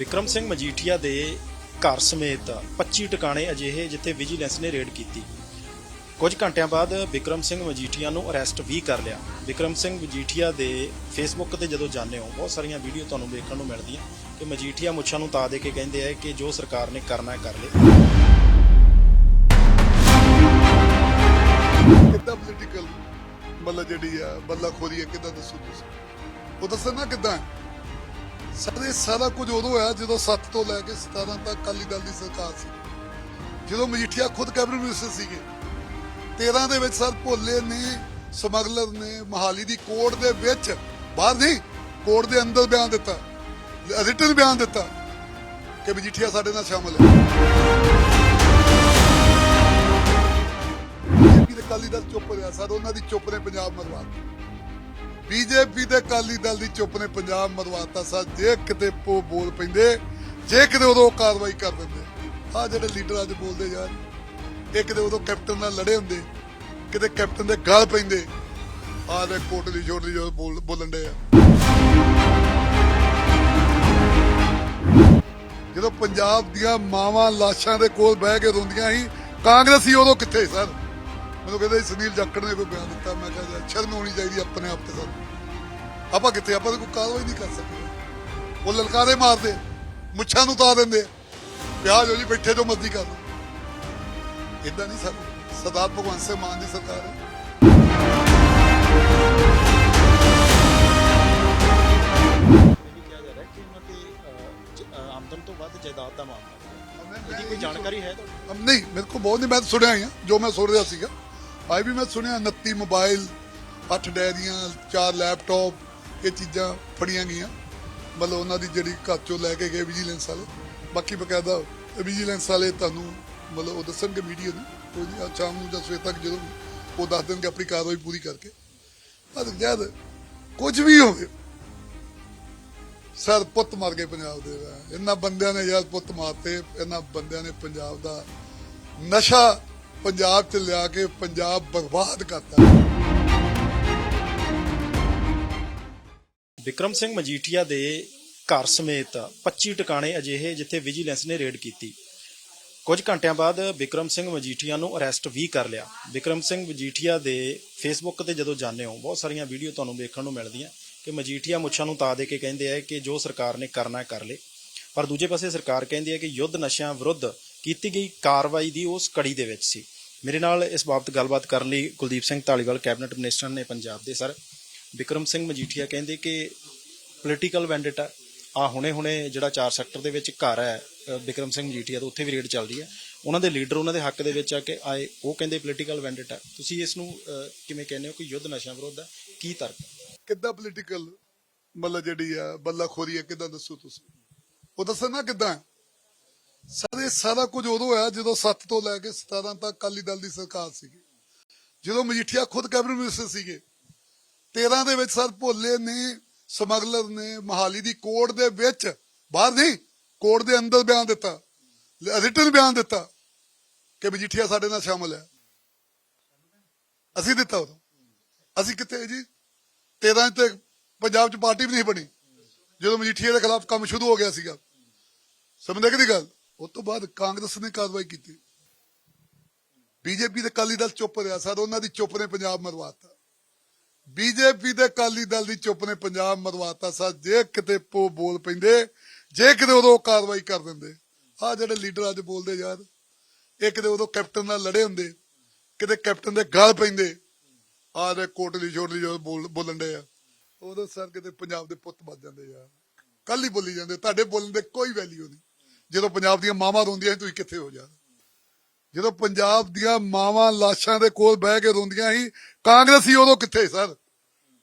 ਵਿਕਰਮ ਸਿੰਘ ਮਜੀਠੀਆ ਦੇ ਘਰ ਸਮੇਤ 25 ਟਿਕਾਣੇ ਅਜਿਹੇ ਜਿੱਥੇ ਵਿਜੀਲੈਂਸ ਨੇ ਰੇਡ ਕੀਤੀ। ਕੁਝ ਘੰਟਿਆਂ ਬਾਅਦ ਵਿਕਰਮ ਸਿੰਘ ਮਜੀਠੀਆ ਨੂੰ ਅਰੈਸਟ ਵੀ ਕਰ ਲਿਆ। ਵਿਕਰਮ ਸਿੰਘ ਮਜੀਠੀਆ ਦੇ ਫੇਸਬੁੱਕ ਤੇ ਜਦੋਂ ਜਾਂਦੇ ਹੋ, ਬਹੁਤ ਸਾਰੀਆਂ ਵੀਡੀਓ ਤੁਹਾਨੂੰ ਵੇਖਣ ਨੂੰ ਮਿਲਦੀਆਂ ਕਿ ਮਜੀਠੀਆ ਮੁੱਛਾਂ ਨੂੰ ਤਾ ਦੇ ਕੇ ਕਹਿੰਦੇ ਆ ਕਿ ਜੋ ਸਰਕਾਰ ਨੇ ਕਰਨਾ ਹੈ, ਕਰ ਲੇ ਕਿੱਦਾਂ ਪੋਲੀਟੀਕਲ ਮਤਲਬ ਜਿਹੜੀ ਆ ਬੱਲਾਖੋਰੀ ਹੈ ਕਿੱਦਾਂ ਦੱਸੋ ਤੁਸੀਂ? ਉਹ ਦੱਸਣਾ ਕਿੱਦਾਂ? ਸਾਰੇ ਸਾਰਾ ਕੁਝ ਉਦੋਂ ਹੋਇਆ ਜਦੋਂ 7 ਤੋਂ ਲੈ ਕੇ 17 ਤੱਕ ਅਕਾਲੀ ਦਲ ਦੀ ਸਰਕਾਰ ਸੀ। ਜਦੋਂ ਮਜੀਠੀਆ ਖੁਦ ਕੈਬਨਿਟ ਮਿਨਿਸਟਰ ਸੀਗੇ। 13 ਦੇ ਵਿੱਚ ਸਰ ਭੋਲੇ ਨੇ, ਸਮਗਲਰ ਨੇ, ਮਹਾਲੀ ਦੀ ਕੋਰਟ ਦੇ ਵਿੱਚ ਬਾਹਰ ਨਹੀਂ, ਕੋਰਟ ਦੇ ਅੰਦਰ ਬਿਆਨ ਦਿੱਤਾ। ਰਿਟਨ ਬਿਆਨ ਦਿੱਤਾ ਕਿ ਮਜੀਠੀਆ ਸਾਡੇ ਨਾਲ ਸ਼ਾਮਲ ਹੈ। ਅਕਾਲੀ ਦਲ ਚੁੱਪ ਰਿਹਾ, ਸਰ, ਉਹਨਾਂ ਦੀ ਚੁੱਪ ਨੇ ਪੰਜਾਬ ਮਰਵਾਤਾ ਬੀਜੇਪੀ ਤੇ ਅਕਾਲੀ ਦਲ ਦੀ ਚੁੱਪ ਨੇ ਪੰਜਾਬ ਮਰਵਾਤਾ ਸਰ ਜੇ ਕਿਤੇ ਪੋ ਬੋਲ ਪੈਂਦੇ, ਜੇ ਕਿਤੇ ਉਦੋਂ ਉਹ ਕਾਰਵਾਈ ਕਰ ਦਿੰਦੇ। ਆ ਜਿਹੜੇ ਲੀਡਰ ਅੱਜ ਬੋਲਦੇ ਯਾਰ ਇਹ ਕਿਤੇ ਉਦੋਂ ਕੈਪਟਨ ਨਾਲ ਲੜੇ ਹੁੰਦੇ, ਕਿਤੇ ਕੈਪਟਨ ਦੇ ਗਲ ਪੈਂਦੇ। ਆ ਦੇ ਕੋਟਲੀ ਛੋਟਲੀ ਜੋ ਬੋਲ ਬੋਲਣ ਦੇ ਆ। ਜਦੋਂ ਪੰਜਾਬ ਦੀਆਂ ਮਾਵਾਂ ਲਾਸ਼ਾਂ ਦੇ ਕੋਲ ਬਹਿ ਕੇ ਰੋਂਦੀਆਂ ਸੀ, ਕਾਂਗਰਸੀ ਉਦੋਂ ਕਿੱਥੇ ਸਰ ਮੈਨੂੰ ਕਹਿੰਦੇ ਸੁਨੀਲ ਜਾਖੜ ਨੇ ਕੋਈ ਬਿਆਨ ਦਿੱਤਾ। ਮੈਂ ਕਿਹਾ ਯਾਰ ਸ਼ਰਮ ਹੋਣੀ ਚਾਹੀਦੀ ਆਪਣੇ ਆਪ ਤੇ ਸਾਨੂੰ। ਆਪਾਂ ਕਿੱਥੇ ਆਪਾਂ ਤਾਂ ਕੋਈ ਕਾਰਵਾਈ ਨਹੀਂ ਕਰ ਸਕਦੇ। ਉਹ ਲਲਕਾਰੇ ਮਾਰਦੇ ਮੁੱਛਾਂ ਨੂੰ ਤਾ ਦਿੰਦੇ। ਪਿਆਜ ਹੋ ਜੀ ਬੈਠੇ ਜੋ ਮਰਜ਼ੀ ਕਰ ਇਦਾਂ ਨਹੀਂ ਸਰ ਸਰਦਾਰ ਭਗਵੰਤ ਸਿੰਘ ਮਾਨ ਦੀ ਸਰਕਾਰ ਹੈ। ਜਾ ਜ- ਆਮਦਨ ਤੋਂ ਵੱਧ ਜਾਇਦਾਦ ਦਾ ਮਾਮਲਾ ਇਹਦੀ ਕੋਈ ਜਾਣਕਾਰੀ ਹੈ ਤੁਹਾਨੂੰ ਨਹੀਂ ਮੇਰੇ ਕੋਲ ਬਹੁਤ ਨਹੀਂ ਮੈਂ ਸੁਣਿਆ ਹੀ ਆ ਜੋ ਮੈਂ ਸੁਣ ਰਿਹਾ ਸੀਗਾ। ਅੱਜ ਵੀ ਮੈਂ ਸੁਣਿਆ 29 ਮੋਬਾਈਲ 8 ਡੈਰੀਆਂ 4 ਲੈਪਟਾਪ, ਇਹ ਚੀਜ਼ਾਂ ਫੜੀਆਂ ਗਈਆਂ। ਮਤਲਬ ਉਹਨਾਂ ਦੀ ਜਿਹੜੀ ਘਰ ਚੋਂ ਲੈ ਕੇ ਗਏ ਵਿਜੀਲੈਂਸ ਵਾਲੇ। ਬਾਕੀ ਬਕਾਇਦਾ ਵਿਜੀਲੈਂਸ ਵਾਲੇ ਤੁਹਾਨੂੰ ਮਤਲਬ ਉਹ ਦੱਸਣਗੇ ਮੀਡੀਆ ਨੂੰ। ਕੋਈ ਸ਼ਾਮ ਨੂੰ ਜਾਂ ਸਵੇਰ ਤੱਕ ਜਦੋਂ ਉਹ ਦੱਸ ਦੇਣਗੇ ਆਪਣੀ ਕਾਰਵਾਈ ਪੂਰੀ ਕਰਕੇ। ਪਰ ਜਦ ਕੁਝ ਵੀ ਹੋਵੇ ਸਰ ਪੁੱਤ ਮਾਰ ਗਏ ਪੰਜਾਬ ਦੇ ਇਹਨਾਂ ਬੰਦਿਆਂ ਨੇ ਯਾਰ ਪੁੱਤ ਮਾਰਤੇ ਇਹਨਾਂ ਬੰਦਿਆਂ ਨੇ ਪੰਜਾਬ ਦਾ ਨਸ਼ਾ ਪੰਜਾਬ 'ਚ ਲਿਆ ਕੇ ਪੰਜਾਬ ਬਰਬਾਦ ਕਰਤਾ ਵਿਕਰਮ ਸਿੰਘ ਮਜੀਠੀਆ ਦੇ ਘਰ ਸਮੇਤ 25 ਟਿਕਾਣੇ ਅਜਿਹੇ ਜਿੱਥੇ ਵਿਜੀਲੈਂਸ ਨੇ ਰੇਡ ਕੀਤੀ। ਕੁਝ ਘੰਟਿਆਂ ਬਾਅਦ ਵਿਕਰਮ ਸਿੰਘ ਮਜੀਠੀਆ ਨੂੰ ਅਰੈਸਟ ਵੀ ਕਰ ਲਿਆ। ਵਿਕਰਮ ਸਿੰਘ ਮਜੀਠੀਆ ਦੇ ਫੇਸਬੁੱਕ ਤੇ ਜਦੋਂ ਜਾਂਦੇ ਹੋ, ਬਹੁਤ ਸਾਰੀਆਂ ਵੀਡੀਓ ਤੁਹਾਨੂੰ ਦੇਖਣ ਨੂੰ ਮਿਲਦੀਆਂ ਕਿ ਮਜੀਠੀਆ ਮੁੱਛਾਂ ਨੂੰ ਤਾ ਦੇ ਕੇ ਕਹਿੰਦੇ ਆ ਕਿ ਜੋ ਸਰਕਾਰ ਨੇ ਕਰਨਾ ਕਰ ਲੇ। ਪਰ ਦੂਜੇ ਪਾਸੇ ਸਰਕਾਰ ਕਹਿੰਦੀ ਹੈ ਕਿ ਯੁੱਧ ਨਸ਼ਿਆਂ ਵਿਰੁੱਧ ਕੀਤੀ ਗਈ ਕਾਰਵਾਈ ਦੀ ਉਸ ਕੜੀ ਦੇ ਵਿੱਚ ਸੀ। ਮੇਰੇ ਨਾਲ ਇਸ ਬਾਬਤ ਗੱਲਬਾਤ ਕਰਨ ਲਈ ਕੁਲਦੀਪ ਸਿੰਘ ਢਾਲੀਵਾਲ ਕੈਬਨਿਟ ਮਿਨਿਸਟਰ ਨੇ ਪੰਜਾਬ ਦੇ ਸਰ। ਵਿਕਰਮ ਸਿੰਘ ਮਜੀਠੀਆ ਕਹਿੰਦੇ ਕਿ ਪੋਲੀਟੀਕਲ ਵੈਂਡੇਟਾ ਆ ਹੁਣੇ ਹੁਣੇ ਜਿਹੜਾ 4 ਸੈਕਟਰ ਦੇ ਵਿੱਚ ਘਰ ਹੈ ਅ, ਵਿਕਰਮ ਸਿੰਘ ਮਜੀਠੀਆ ਦਾ ਉੱਥੇ ਵੀ ਰੇਡ ਚੱਲਦੀ ਹੈ। ਉਹਨਾਂ ਦੇ ਲੀਡਰ ਉਹਨਾਂ ਦੇ ਹੱਕ ਦੇ ਵਿੱਚ ਆ ਕੇ ਆਏ। ਉਹ ਕਹਿੰਦੇ ਪੋਲੀਟੀਕਲ ਵੈਂਡੇਟਾ ਤੁਸੀਂ ਇਸ ਨੂੰ ਕਿਵੇਂ ਕਹਿੰਦੇ ਹੋ? ਕਿ ਯੁੱਧ ਨਸ਼ਿਆਂ ਵਿਰੁੱਧ ਹੈ ਕੀ ਤਰਕ? ਕਿੱਦਾਂ ਪੋਲੀਟੀਕਲ ਮਤਲਬ ਜਿਹੜੀ ਆ ਬੱਲਾਖੋਰੀ ਹੈ ਕਿੱਦਾਂ ਦੱਸੋ ਤੁਸੀਂ? ਉਹ ਦੱਸਣਾ ਕਿੱਦਾਂ? ਸਾਰੇ ਸਾਰਾ ਕੁਝ ਉਦੋਂ ਹੋਇਆ ਜਦੋਂ 7 ਤੋਂ ਲੈ ਕੇ 17 ਤੱਕ ਅਕਾਲੀ ਦਲ ਦੀ ਸਰਕਾਰ ਸੀਗੀ। ਜਦੋਂ ਮਜੀਠੀਆ ਖੁਦ ਕੈਬਨਿਟ ਮਿਨਿਸਟਰ ਸੀਗੇ। 13 ਦੇ ਵਿੱਚ ਸਰ ਭੋਲੇ ਨੇ, ਸਮਗਲਰ ਨੇ, ਮਹਾਲੀ ਦੀ ਕੋਰਟ ਦੇ ਵਿੱਚ ਬਾਹਰ ਨਹੀਂ, ਕੋਰਟ ਦੇ ਅੰਦਰ ਬਿਆਨ ਦਿੱਤਾ। ਰਿਟਨ ਬਿਆਨ ਦਿੱਤਾ ਕਿ ਮਜੀਠੀਆ ਸਾਡੇ ਨਾਲ ਸ਼ਾਮਲ ਹੈ। ਅਸੀਂ ਦਿੱਤਾ ਉਦੋਂ। ਅਸੀਂ ਕਿੱਥੇ ਜੀ? 13 ਤੇ ਪੰਜਾਬ 'ਚ ਪਾਰਟੀ ਵੀ ਨਹੀਂ ਬਣੀ। ਜਦੋਂ ਮਜੀਠੀਆ ਦੇ ਖਿਲਾਫ ਕੰਮ ਸ਼ੁਰੂ ਹੋ ਗਿਆ ਸੀਗਾ। ਸਮਝਦੇ ਕਿ ਗੱਲ? ਉਸ ਤੋਂ ਬਾਅਦ ਕਾਂਗਰਸ ਨੇ ਕਾਰਵਾਈ ਕੀਤੀ। ਬੀਜੇਪੀ ਦੇ ਕਾਲੀ ਦਲ ਚੁੱਪ ਰਿਹਾ। ਸਰ, ਉਹਨਾਂ ਦੀ ਚੁੱਪ ਨੇ ਪੰਜਾਬ ਮਰਵਾਤਾ। ਬੀਜੇਪੀ ਦੇ ਕਾਲੀ ਦਲ ਦੀ ਚੁੱਪ ਨੇ ਪੰਜਾਬ ਮਰਵਾਤਾ। ਸਰ, ਜੇ ਕਿਤੇ ਪੋ ਬੋਲ ਪੈਂਦੇ, ਜੇ ਕਿਤੇ ਉਦੋਂ ਕਾਰਵਾਈ ਕਰ ਦਿੰਦੇ। ਆ ਜਿਹੜੇ ਲੀਡਰ ਅੱਜ ਬੋਲਦੇ ਯਾਰ, ਇਹ ਕਿਤੇ ਉਦੋਂ ਕੈਪਟਨ ਨਾਲ ਲੜੇ ਹੁੰਦੇ, ਕਿਤੇ ਕੈਪਟਨ ਦੇ ਗਲ ਪੈਂਦੇ। ਆ ਦੇ ਕੋਟਲੀ ਛੋਟਲੀ ਜੋ ਬੋਲਣ ਦੇ ਆ। ਉਦੋਂ ਸਰ ਕਿਤੇ ਪੰਜਾਬ ਦੇ ਪੁੱਤ ਵੱਜ ਜਾਂਦੇ ਯਾਰ। ਕੱਲ ਹੀ ਬੋਲੀ ਜਾਂਦੇ। ਤੁਹਾਡੇ ਬੋਲਣ ਦੇ ਕੋਈ ਵੈਲਿਊ ਨਹੀਂ। ਜਦੋਂ ਪੰਜਾਬ ਦੀਆਂ ਮਾਵਾਂ ਰੋਂਦੀਆਂ ਸੀ, ਤੁਸੀਂ ਕਿੱਥੇ ਹੋ ਜਾ? ਜਦੋਂ ਪੰਜਾਬ ਦੀਆਂ ਮਾਵਾਂ ਲਾਸ਼ਾਂ ਦੇ ਕੋਲ ਬਹਿ ਕੇ ਰੋਂਦੀਆਂ ਸੀ, ਕਾਂਗਰਸੀ ਉਦੋਂ ਕਿੱਥੇ, ਸਰ?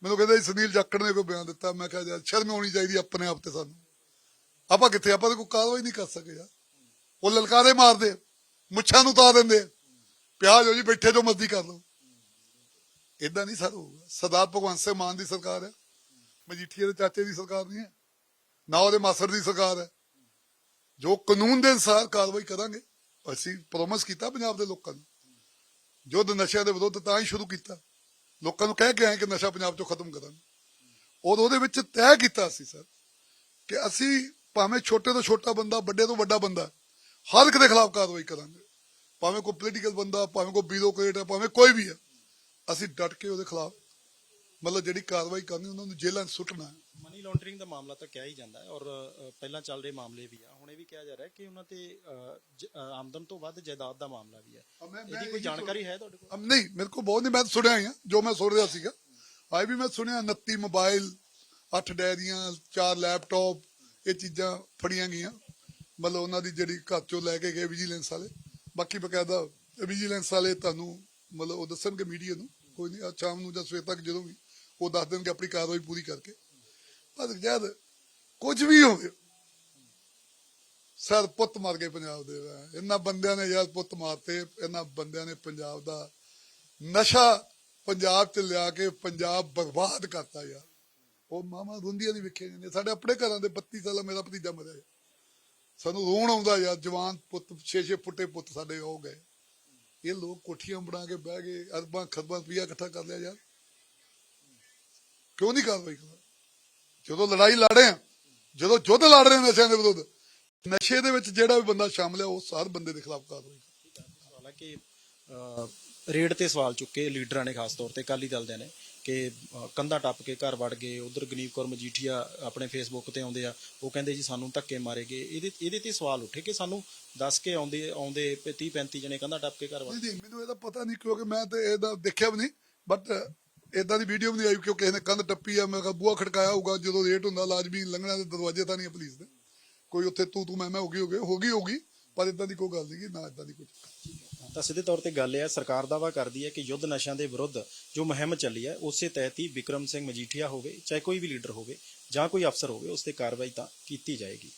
ਮੈਨੂੰ ਕਹਿੰਦੇ ਸੁਨੀਲ ਜਾਖੜ ਨੇ ਕੋਈ ਬਿਆਨ ਦਿੱਤਾ। ਮੈਂ ਕਿਹਾ, ਯਾਰ, ਸ਼ਰਮ ਹੋਣੀ ਚਾਹੀਦੀ ਆਪਣੇ ਆਪ ਤੇ ਸਾਨੂੰ। ਆਪਾਂ ਕਿੱਥੇ ਆਪਾਂ ਤਾਂ ਕੋਈ ਕਾਰਵਾਈ ਨਹੀਂ ਕਰ ਸਕੇ, ਯਾਰ। ਉਹ ਲਲਕਾਰੇ ਮਾਰਦੇ ਮੁੱਛਾਂ ਨੂੰ ਤਾ ਦਿੰਦੇ ਪਿਆਜ ਹੋ ਜੀ, ਬੈਠੇ ਜੋ ਮਰਜ਼ੀ ਕਰ ਲਓ। ਇਦਾਂ ਨਹੀਂ, ਸਰ, ਹੋਊਗਾ। ਸਰਦਾਰ ਭਗਵੰਤ ਸਿੰਘ ਮਾਨ ਦੀ ਸਰਕਾਰ ਹੈ। ਮਜੀਠੀਆ ਦੇ ਚਾਚੇ ਦੀ ਸਰਕਾਰ ਨਹੀਂ ਹੈ। ਨਾ ਉਹਦੇ ਮਾਸੜ ਦੀ ਸਰਕਾਰ ਹੈ। ਜੋ ਕਾਨੂੰਨ ਦੇ ਅਨੁਸਾਰ ਕਾਰਵਾਈ ਕਰਾਂਗੇ, ਅਸੀਂ ਪ੍ਰੋਮਿਸ ਕੀਤਾ ਪੰਜਾਬ ਦੇ ਲੋਕਾਂ ਨੂੰ। ਯੁੱਧ ਨਸ਼ਿਆਂ ਦੇ ਵਿਰੁੱਧ ਤਾਂ ਹੀ ਸ਼ੁਰੂ ਕੀਤਾ। ਲੋਕਾਂ ਨੂੰ ਕਹਿ ਕੇ ਆਏ ਕਿ ਨਸ਼ਾ ਪੰਜਾਬ ਚੋਂ ਖਤਮ ਕਰਾਂਗੇ। ਔਰ ਉਹਦੇ ਵਿੱਚ ਤੈਅ ਕੀਤਾ ਸੀ, ਸਰ, ਕਿ ਅਸੀਂ ਭਾਵੇਂ ਛੋਟੇ ਤੋਂ ਛੋਟਾ ਬੰਦਾ, ਵੱਡੇ ਤੋਂ ਵੱਡਾ ਬੰਦਾ, ਹਰ ਇੱਕ ਦੇ ਖਿਲਾਫ ਕਾਰਵਾਈ ਕਰਾਂਗੇ। ਭਾਵੇਂ ਕੋਈ ਪੋਲੀਟੀਕਲ ਬੰਦਾ, ਭਾਵੇਂ ਕੋਈ ਬਿਊਰੋਕਰੇਟ ਹੈ, ਭਾਵੇਂ ਕੋਈ ਵੀ ਹੈ, ਅਸੀਂ ਡਟ ਕੇ ਉਹਦੇ ਖਿਲਾਫ ਮਤਲਬ ਜਿਹੜੀ ਕਾਰਵਾਈ ਕਰਨੀ ਉਹਨਾਂ ਨੂੰ ਜੇਲ੍ਹਾਂ 'ਚ ਸੁੱਟਣਾ। ਮਨੀ ਲਾਂਡਰਿੰਗ ਦਾ ਮਾਮਲਾ ਤਾਂ ਕਿਹਾ ਹੀ ਜਾਂਦਾ ਹੈ ਔਰ ਪਹਿਲਾਂ ਚੱਲ ਰਹੇ ਮਾਮਲੇ ਵੀ ਆ। ਹੁਣ ਇਹ ਵੀ ਕਿਹਾ ਜਾ ਰਿਹਾ ਕਿ ਉਹਨਾਂ ਤੇ ਆਮਦਨ ਤੋਂ ਵੱਧ ਜਾਇਦਾਦ ਦਾ ਮਾਮਲਾ ਵੀ ਹੈ। ਇਹਦੀ ਕੋਈ ਜਾਣਕਾਰੀ ਹੈ ਤੁਹਾਡੇ ਕੋਲ? ਨਹੀਂ ਮੇਰੇ ਕੋਲ ਬਹੁਤ ਨਹੀਂ ਮੈਂ ਸੁਣਿਆ ਹੀ ਆ ਜੋ ਮੈਂ ਸੁਣ ਰਿਹਾ ਸੀਗਾ। ਅੱਜ ਵੀ ਮੈਂ ਸੁਣਿਆ 29 ਮੋਬਾਈਲ 8 ਡੈਰੀਆਂ 4 ਲੈਪਟਾਪ ਇਹ ਚੀਜ਼ਾਂ ਫੜੀਆਂ ਗਈਆਂ। ਮਤਲਬ ਉਹਨਾਂ ਦੀ ਜਿਹੜੀ ਘਰ ਚੋਂ ਲੈ ਕੇ ਗਏ ਵਿਜੀਲੈਂਸ ਵਾਲੇ। ਬਾਕੀ ਬਕਾਇਦਾ ਵਿਜੀਲੈਂਸ ਵਾਲੇ ਤੁਹਾਨੂੰ ਮਤਲਬ ਉਹ ਦੱਸਣਗੇ ਮੀਡੀਆ ਨੂੰ। ਕੋਈ ਨਹੀਂ ਅੱਜ ਸ਼ਾਮ ਨੂੰ ਜਾਂ ਸਵੇਰ ਤੱਕ ਜਦੋਂ ਵੀ। ਉਹ ਦੱਸ ਦੇਣਗੇ ਆਪਣੀ ਕਾਰਵਾਈ ਪੂਰੀ ਕਰਕੇ। ਪਰ ਜਦ ਕੁਝ ਵੀ ਹੋਵੇ, ਸਰ ਪੁੱਤ ਮਾਰ ਗਏ ਪੰਜਾਬ ਦੇ ਇਹਨਾਂ ਬੰਦਿਆਂ ਨੇ ਯਾਰ ਪੁੱਤ ਮਾਰਤੇ, ਇਹਨਾਂ ਬੰਦਿਆਂ ਨੇ ਪੰਜਾਬ ਦਾ ਨਸ਼ਾ ਪੰਜਾਬ ਚ ਲਿਆ ਕੇ ਪੰਜਾਬ ਬਰਬਾਦ ਕਰਤਾ ਯਾਰ। ਉਹ ਮਾਮਾ ਰੁੰਦੀਆਂ ਨਹੀਂ ਵੇਖੀਆਂ ਜਾਂਦੀਆਂ ਸਾਡੇ ਆਪਣੇ ਘਰਾਂ ਦੇ 32 ਸਾਲਾਂ ਮੇਰਾ ਭਤੀਜਾ ਮਰਿਆ ਯਾਰ। ਸਾਨੂੰ ਰੋਣ ਆਉਂਦਾ ਯਾਰ, ਜਵਾਨ ਪੁੱਤ ਛੇ ਛੇ ਫੁੱਟੇ ਪੁੱਤ ਸਾਡੇ ਹੋ ਗਏ। ਇਹ ਲੋਕ ਕੋਠੀਆਂ ਬਣਾ ਕੇ ਬਹਿ ਗਏ, ਅਰਬਾਂ ਖਰਬਾਂ ਰੁਪਈਆ ਇਕੱਠਾ ਕਰ ਲਿਆ ਯਾਰ। ਕਿਉਂ ਨਹੀਂ ਕਾਰਵਾਈ ਕਰ ਜਦੋਂ ਲੜਾਈ ਲੜ ਰਹੇ ਆ ਜਦੋਂ ਯੁੱਧ ਲੜ ਰਹੇ ਨਸ਼ਿਆਂ ਦੇ ਵਿਰੁੱਧ ਨਸ਼ੇ ਦੇ ਵਿੱਚ ਜਿਹੜਾ ਵੀ ਬੰਦਾ ਸ਼ਾਮਲ ਹੈ ਉਹ ਹਰ ਬੰਦੇ ਦੇ ਖਿਲਾਫ ਕਾਰਵਾਈ ਕਰੋ। ਹਾਲਾਂਕਿ ਰੇਡ ਤੇ ਸਵਾਲ ਚੁੱਕੇ ਲੀਡਰਾਂ ਨੇ ਖਾਸ ਤੌਰ ਤੇ ਅਕਾਲੀ ਦਲ ਦੇ ਨੇ ਕਿ ਕੰਧਾਂ ਟੱਪ ਕੇ ਘਰ ਵੜ ਗਏ ਉਧਰ ਗਨੀਵ ਕੌਰ ਮਜੀਠੀਆ ਆਪਣੇ ਫੇਸਬੁੱਕ ਤੇ ਆਉਂਦੇ ਆ ਉਹ ਕਹਿੰਦੇ ਜੀ ਸਾਨੂੰ ਧੱਕੇ ਮਾਰੇ ਗਏ। ਇਹਦੇ ਇਹਦੇ ਤੇ ਸਵਾਲ ਉੱਠੇ ਕਿ ਸਾਨੂੰ ਦੱਸ ਕੇ ਆਉਂਦੇ ਆਉਂਦੇ 30 35 ਜਣੇ ਕੰਧਾਂ ਟੱਪ ਕੇ ਘਰ ਵੜ ਜੀ ਮੈਨੂੰ ਇਹਦਾ ਪਤਾ ਨਹੀਂ ਕਿਉਂਕਿ ਮੈਂ ਤੇ ਇਹਦਾ ਦੇਖਿਆ ਵੀ ਨਹੀਂ ਬਟ ਇਦਾਂ ਦੀ ਵੀਡੀਓ ਵੀ ਨਹੀਂ ਆਈ ਕਿਉਂਕਿ ਕਿਸੇ ਨੇ ਕੰਧ ਟੱਪੀ ਆ, ਮੈਂ ਕਿਹਾ ਬੂਹਾ ਖੜਕਾਇਆ ਹੋਊਗਾ, ਜਦੋਂ ਰੇਟ ਹੁੰਦਾ ਲਾਜ਼ਮੀ ਲੰਘਣਾ ਦੇ ਦਰਵਾਜ਼ੇ ਤਾਂ ਨਹੀਂ ਪੁਲਿਸ ਦੇ। ਕੋਈ ਉੱਥੇ ਤੂੰ ਤੂੰ ਮੈਂ ਮੈਂ ਹੋ ਗਈ ਹੋ ਗਈ ਹੋ ਗਈ ਹੋਗੀ ਪਰ ਇਦਾਂ ਦੀ ਕੋਈ ਗੱਲ ਨਹੀਂ ਨਾ ਇਦਾਂ ਦੀ ਕੋਈ ਤਾਂ ਸਿੱਧੇ ਤੌਰ ਤੇ ਗੱਲ ਇਹ ਹੈ ਸਰਕਾਰ ਦਾਵਾ ਕਰਦੀ ਹੈ ਕਿ ਯੁੱਧ ਨਸ਼ਿਆਂ ਦੇ ਵਿਰੁੱਧ ਜੋ ਮੁਹਿੰਮ ਚੱਲੀ ਹੈ, ਉਸੇ ਤਹਿਤ ਹੀ ਵਿਕਰਮ ਸਿੰਘ ਮਜੀਠੀਆ ਹੋਵੇ, ਚਾਹੇ ਕੋਈ ਵੀ ਲੀਡਰ ਹੋਵੇ ਜਾਂ ਕੋਈ ਅਫਸਰ ਹੋਵੇ, ਉਸ ਤੇ ਕਾਰਵਾਈ ਤਾਂ ਕੀਤੀ ਜਾਏਗੀ।